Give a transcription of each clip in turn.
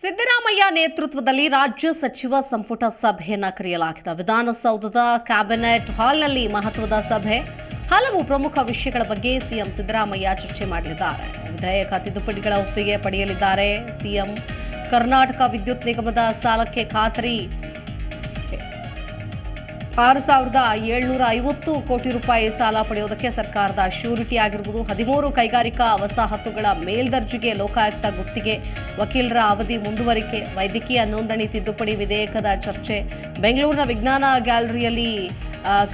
ಸಿದ್ದರಾಮಯ್ಯ ನೇತೃತ್ವದಲ್ಲಿ ರಾಜ್ಯ ಸಚಿವ ಸಂಪುಟ ಸಭೆಯನ್ನ ಕರೆಯಲಾಗಿದೆ. ವಿಧಾನಸೌಧದ ಕ್ಯಾಬಿನೆಟ್ ಹಾಲ್ನಲ್ಲಿ ಮಹತ್ವದ ಸಭೆ. ಹಲವು ಪ್ರಮುಖ ವಿಷಯಗಳ ಬಗ್ಗೆ ಸಿಎಂ ಸಿದ್ದರಾಮಯ್ಯ ಚರ್ಚೆ ಮಾಡಲಿದ್ದಾರೆ. ವಿಧೇಯಕ ತಿದ್ದುಪಡಿಗಳ ಒಪ್ಪಿಗೆ ಪಡೆಯಲಿದ್ದಾರೆ. ಸಿಎಂ ಕರ್ನಾಟಕ ವಿದ್ಯುತ್ ನಿಗಮದ ಸಾಲಕ್ಕೆ ಖಾತರಿ. ಆರು ಸಾವಿರದ ಏಳ್ನೂರ ಐವತ್ತು ಕೋಟಿ ರೂಪಾಯಿ ಸಾಲ ಪಡೆಯುವುದಕ್ಕೆ ಸರ್ಕಾರದ ಶ್ಯೂರಿಟಿ ಆಗಿರುವುದು ಹದಿಮೂರು ಕೈಗಾರಿಕಾ ವಸಾಹತುಗಳ ಮೇಲ್ದರ್ಜೆಗೆ ಲೋಕಾಯುಕ್ತ ಗುತ್ತಿಗೆ. ವಕೀಲರ ಅವಧಿ ಮುಂದುವರಿಕೆ, ವೈದ್ಯಕೀಯ ನೋಂದಣಿ ತಿದ್ದುಪಡಿ ವಿಧೇಯಕದ ಚರ್ಚೆ. ಬೆಂಗಳೂರಿನ ವಿಜ್ಞಾನ ಗ್ಯಾಲರಿಯಲ್ಲಿ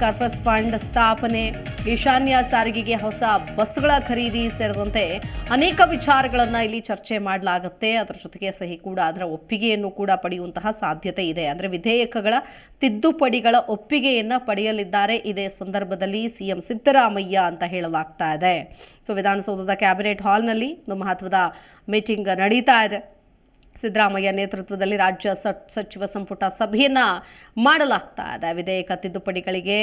ಕಾರ್ಪಸ್ ಫಂಡ್ ಸ್ಥಾಪನೆ, ಈಶಾನ್ಯ ಸಾರಿಗೆಗೆ ಹೊಸ ಬಸ್ಗಳ ಖರೀದಿ ಸೇರಿದಂತೆ ಅನೇಕ ವಿಚಾರಗಳನ್ನು ಇಲ್ಲಿ ಚರ್ಚೆ ಮಾಡಲಾಗುತ್ತೆ. ಅದರ ಜೊತೆಗೆ ಸಹಿ ಕೂಡ ಅದರ ಒಪ್ಪಿಗೆಯನ್ನು ಕೂಡ ಪಡೆಯುವಂತಹ ಸಾಧ್ಯತೆ ಇದೆ. ಅಂದರೆ ವಿಧೇಯಕಗಳ ತಿದ್ದುಪಡಿಗಳ ಒಪ್ಪಿಗೆಯನ್ನು ಪಡೆಯಲಿದ್ದಾರೆ. ಇದೇ ಸಂದರ್ಭದಲ್ಲಿ ಸಿಎಂ ಸಿದ್ದರಾಮಯ್ಯ ಅಂತ ಹೇಳಲಾಗ್ತಾ ಇದೆ. ಸೊ ವಿಧಾನಸೌಧದ ಕ್ಯಾಬಿನೆಟ್ ಹಾಲ್ನಲ್ಲಿ ಒಂದು ಮಹತ್ವದ ಮೀಟಿಂಗ್ ನಡೀತಾ ಇದೆ. ಸಿದ್ದರಾಮಯ್ಯ ನೇತೃತ್ವದಲ್ಲಿ ರಾಜ್ಯ ಸಚಿವ ಸಂಪುಟ ಸಭೆಯನ್ನು ಮಾಡಲಾಗ್ತಾ ಇದೆ. ವಿಧೇಯಕ ತಿದ್ದುಪಡಿಗಳಿಗೆ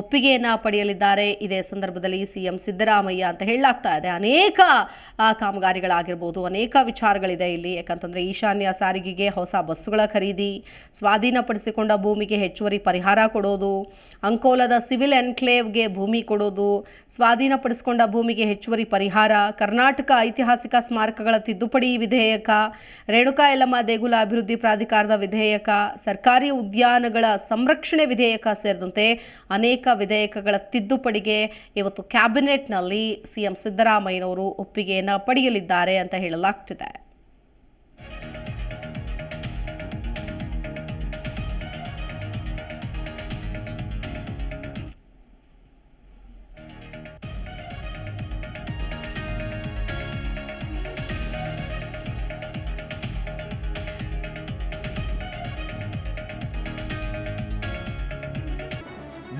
ಒಪ್ಪಿಗೆಯನ್ನು ಪಡೆಯಲಿದ್ದಾರೆ. ಇದೇ ಸಂದರ್ಭದಲ್ಲಿ ಸಿಎಂ ಸಿದ್ದರಾಮಯ್ಯ ಅಂತ ಹೇಳಲಾಗ್ತಾ ಇದೆ. ಅನೇಕ ಕಾಮಗಾರಿಗಳಾಗಿರ್ಬೋದು, ಅನೇಕ ವಿಚಾರಗಳಿದೆ ಇಲ್ಲಿ. ಯಾಕಂತಂದರೆ ಈಶಾನ್ಯ ಸಾರಿಗೆಗೆ ಹೊಸ ಬಸ್ಸುಗಳ ಖರೀದಿ, ಸ್ವಾಧೀನಪಡಿಸಿಕೊಂಡ ಭೂಮಿಗೆ ಹೆಚ್ಚುವರಿ ಪರಿಹಾರ ಕೊಡೋದು, ಅಂಕೋಲದ ಸಿವಿಲ್ ಎನ್ಕ್ಲೇವ್ಗೆ ಭೂಮಿ ಕೊಡೋದು, ಸ್ವಾಧೀನಪಡಿಸಿಕೊಂಡ ಭೂಮಿಗೆ ಹೆಚ್ಚುವರಿ ಪರಿಹಾರ, ಕರ್ನಾಟಕ ಐತಿಹಾಸಿಕ ಸ್ಮಾರಕಗಳ ತಿದ್ದುಪಡಿ ವಿಧೇಯಕ ರೇಣುಕಾ ಯಲ್ಲಮ್ಮ ದೇಗುಲ ಅಭಿವೃದ್ಧಿ ಪ್ರಾಧಿಕಾರದ ವಿಧೇಯಕ, ಸರ್ಕಾರಿ ಉದ್ಯಾನಗಳ ಸಂರಕ್ಷಣೆ ವಿಧೇಯಕ ಸೇರಿದಂತೆ ಅನೇಕ ವಿಧೇಯಕಗಳ ತಿದ್ದುಪಡಿಗೆ ಇವತ್ತು ಕ್ಯಾಬಿನೆಟ್ನಲ್ಲಿ ಸಿಎಂ ಸಿದ್ದರಾಮಯ್ಯನವರು ಒಪ್ಪಿಗೆಯನ್ನು ಪಡೆಯಲಿದ್ದಾರೆ ಅಂತ ಹೇಳಲಾಗ್ತಿದೆ.